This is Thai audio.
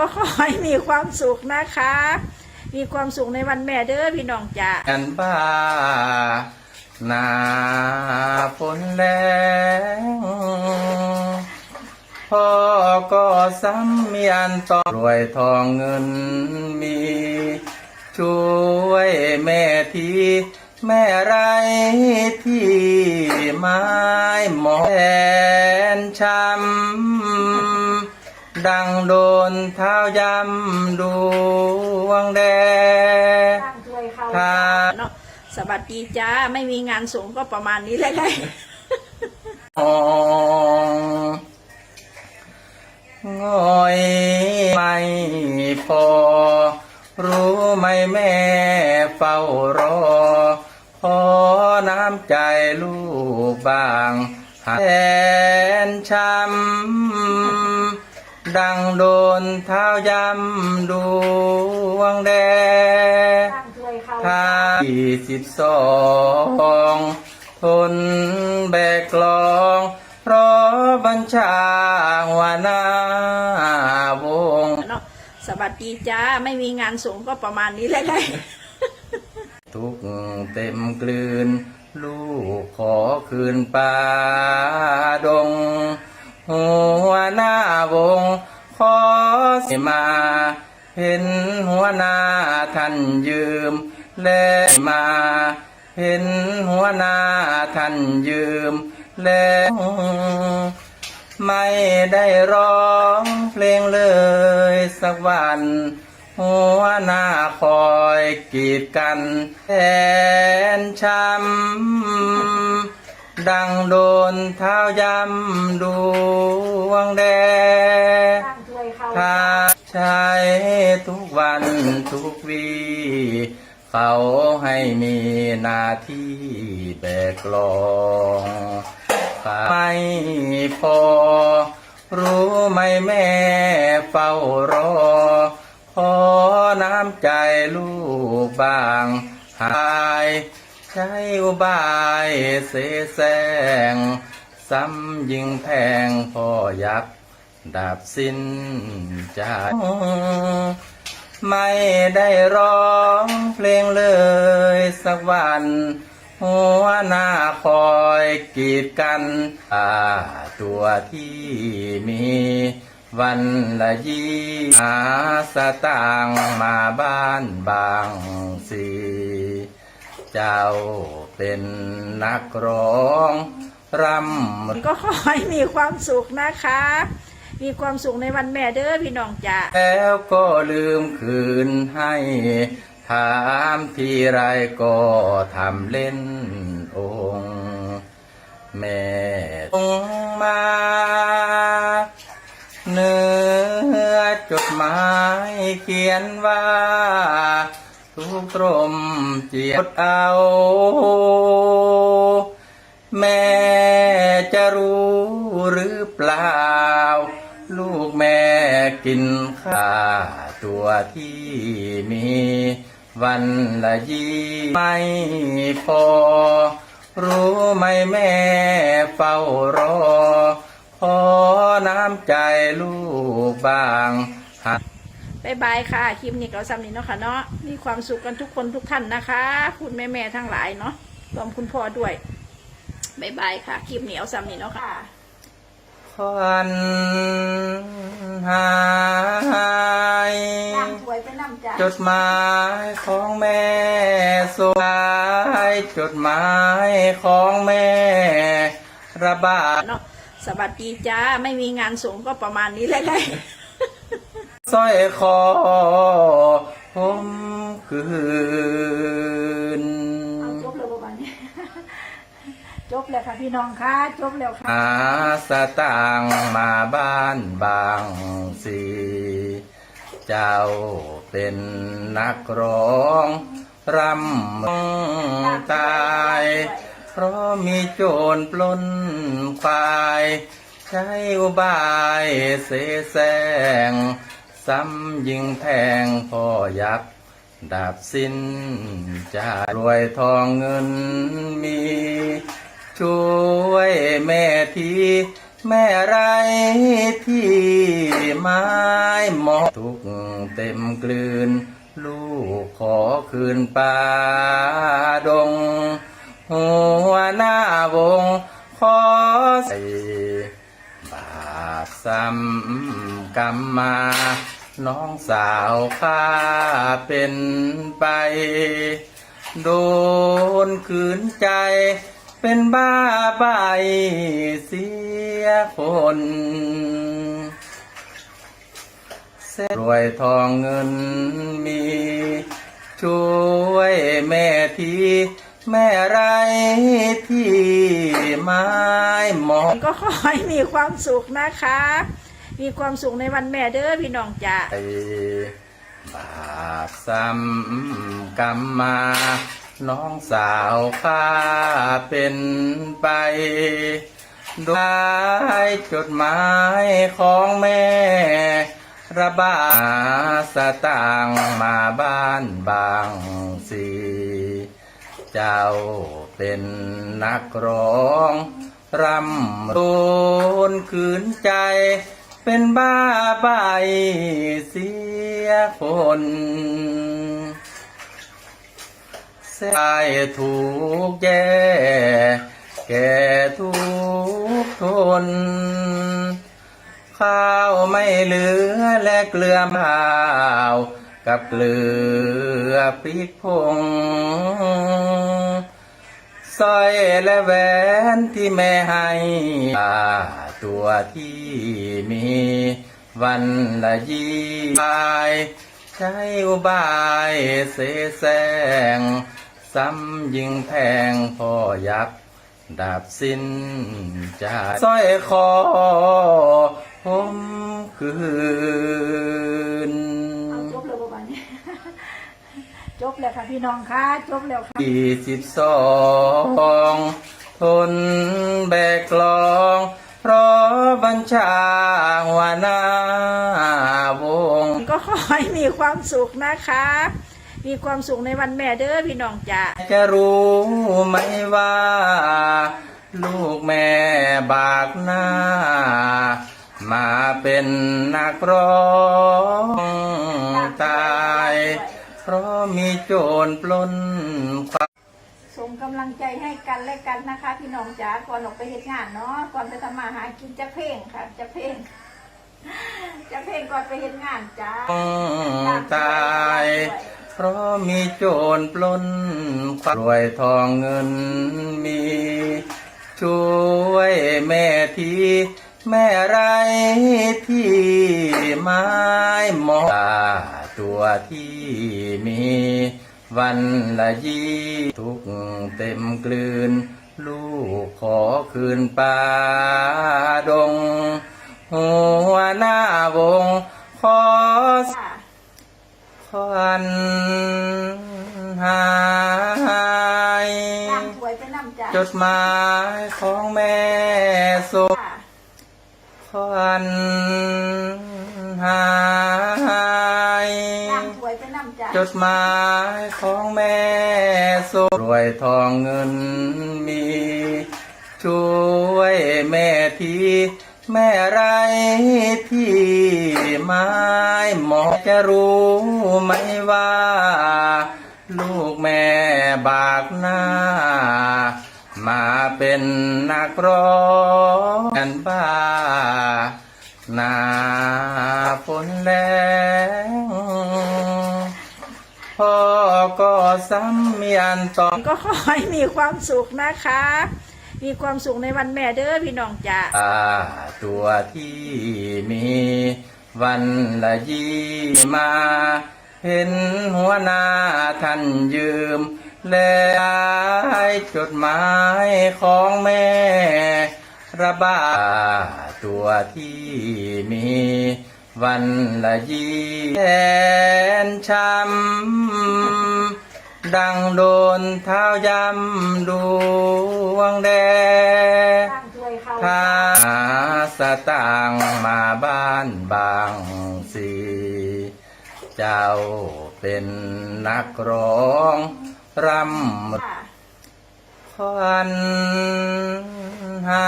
ก็ขอให้มีความสุขนะคะ มีความสุขในวันแม่เด้อพี่น้องจ้ากันบ้าหนาฝนแรงพ่อก็ซ้ำมีอันต้องรวยทองเงินมี ช่วยแม่ทีแม่ไรที่ไม้หมอแทนช้ำ ดังโดนเท้ายำดวงแดงค่ะเนาะสวัสดีจ้า ไม่มีงานส่งก็ประมาณนี้แหละไงงอยไม่พอ รู้ไหมแม่เฝ้ารอ ขอน้ำใจลูกบางแทนช้ำ ดังโดนเท้ายำดวงแดงท่าที่สิบสองทนแบกกลองเพราะบัญชาหัวหน้าวงเนาะสวัสดีจ้า ไม่มีงานส่งก็ประมาณนี้แหละไงทุกเต็มกลืน ลูกขอคืนป่าดง หัวหน้าวงขอสิมา เห็นหัวหน้าท่านยืมแลมา เห็นหัวหน้าท่านยืมแลไม่ได้ร้องเพลงเลยสักวัน หัวหน้าคอยกีดกันแทนช้ำ ดังโดนเท้ายำดวงแดงถ้าใช้ทุกวันทุกวี เขาให้มีหน้าที่แบกกลองไม่พอ รู้ไหมแม่เฝ้ารอ ขอน้ำใจลูกบางหาย ใช้อุบายเสแสร้งซ้ำยิงแพงพ่อยักดาบสิ้นใจไม่ได้ร้องเพลงเลยสักวัน หัวหน้าคอยกีดกันอาตัวที่มีวันละยี่หาสตางมาบ้านบางสี เจ้าเป็นนักร้องรำก็ขอให้มีความสุขนะคะ มีความสุขในวันแม่เด้อพี่น้องจ้าแล้วก็ลืมคืนให้ ถามทีไรก็ทำเล่นองค์แม่องมาเนื้อจดหมายเขียนว่า ทุกตรมเจียดเอา แม่จะรู้หรือเปล่า ลูกแม่กินข้าตัวที่มี วันละยี่ไม่พอ รู้ไหมแม่เฝ้ารอ ขอน้ำใจลูกบางหัด บายบายค่ะ คลิปนี้ก็ซ้ำนี้เนาะค่ะเนาะ มีความสุขกันทุกคนทุกท่านนะคะ คุณแม่แม่ๆทั้งหลายเนาะ รวมคุณพ่อด้วยบายบายค่ะ คลิปนี้เอาซ้ำนี้เนาะค่ะควันหายน้ำถวยไปน้ำจ้าจดหมายของแม่สวยจดหมายของแม่ระบาดเนาะสวัสดีจ้า ไม่มีงานส่งก็ประมาณนี้แหละไง สร้อยคอผมคืนจบแล้วประมาณนี้จบแล้วค่ะพี่น้องค่ะจบแล้วค่ะหาสตางค์มาบ้านบางสีเจ้าเป็นนักร้องรำตาย เพราะมีโจรปล้นควายใช้อุบายเสแสร้ง ซ้ำยิงแทงพ่อยักษ์ดาบสิ้นจะรวยทองเงินมี ช่วยแม่ทีแม่ไรที่ไม้หมอทุกเต็มกลืน ลูกขอคืนป่าดง หัวหน้าวงขอใส่บาปซ้ำ กรรมมา น้องสาวข้าเป็นไป โดนคืนใจ เป็นบ้าใบเสียคนเส้นรวยทองเงินมี ช่วยแม่ทีแม่ไรที่ไม้หมอ ก็ขอให้มีความสุขนะคะ มีความสุขในวันแม่เด้อพี่น้องจ้าไปบาปซ้ำกรรมมา น้องสาวข้าเป็นไปโดยจดหมายของแม่ ระบาสตางมาบ้านบางสี เจ้าเป็นนักร้อง รำโดนคืนใจ เป็นบ้าใบเสียคนเสียถูกแย่แก่ทุกทน ข้าวไม่เหลือและเกลือมข้าวกับเกลือพริกพงสร้อยและแหวนที่แม่ให้ ตาตัวที่มีวันละยี่บายใช้อุบายเสแสร้งซ้ำยิงแพงพ่อยักษ์ดาบสิ้นใจสร้อยคอผมคืนจบแล้วประมาณนี้จบแล้วค่ะพี่น้องค่ะจบแล้วค่ะที่สิบสองทนแบกกลองเพราะบัญ ชาหัวหน้าวงก็ขอให้มีความสุขนะคะ มีความสุขในวันแม่เด้อพี่น้องจ้าจะรู้ไหมว่า ลูกแม่บากหน้า มาเป็นนักร้องตาย เพราะมีโจรปล้นความส่ง กำลังใจให้กันและกันนะคะ พี่น้องจ๋าก่อนออกไปเฮ็ดงานเนาะก่อนไปทำมาหากินจะเพ่งค่ะ จะเพ่งจะเพ่งก่อนไปเฮ็ดงานจ้าตายเพราะมีโจรปล้นรวยทองเงินมี ช่วยแม่ทีแม่ไรที่ไม้หมอตัวที่มี วันละยี่ทุกเต็มกลืน ลูกขอคืนป่าดง หัวหน้าวง ขอค่ะควันหายย่างถวยไปน้ำจ้าจดหมายของแม่ส่งค่ะควันหายย่ ดหมายของแม่ส่งรวยทองเงินมี ช่วยแม่ทีแม่ไรที่ไม้หมอจะรู้ไหมว่า ลูกแม่บากหน้า มาเป็นนักร้องกันบ้าหนาฝนแรง พ่อก็ซ้ำมีอันต่อก็ขอให้มีความสุขนะคะ มีความสุขในวันแม่เด้อพี่น้องจ้าตาตัวที่มีวันละยี่มา เห็นหัวหน้าท่านยืม และจดหมายของแม่ ระบาตัวที่มี วันละยี่แทนช้ำดังโดนเท้ายำดวงแดงย่างถวยเขาถ้าสตางค์มาบ้านบางสีเจ้าเป็นนักร้องรำค่ะควันหา